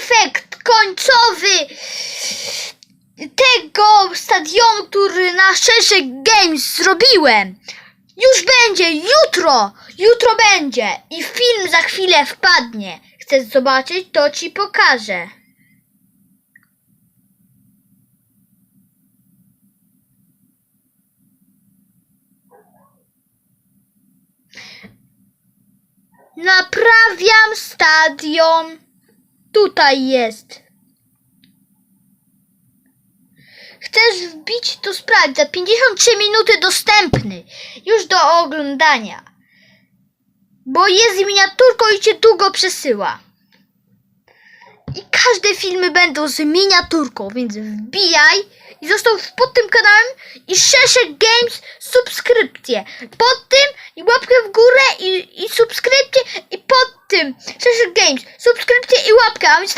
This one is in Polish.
efekt końcowy tego stadionu, który na Szerszek Games zrobiłem. Już będzie, jutro, jutro będzie i film za chwilę wpadnie. Chcesz zobaczyć, to ci pokażę. Naprawiam stadion. Tutaj jest. Chcesz wbić, to sprawdź. Za 53 minuty dostępny. Już do oglądania. Bo jest miniaturką i cię długo przesyła. I każde filmy będą z miniaturką, więc wbijaj i zostaw pod tym kanałem i Szeszek Games subskrypcję. Pod tym i łapkę w górę i, i subskrypcję tym Szeszek Games subskrypcję i łapkę. A więc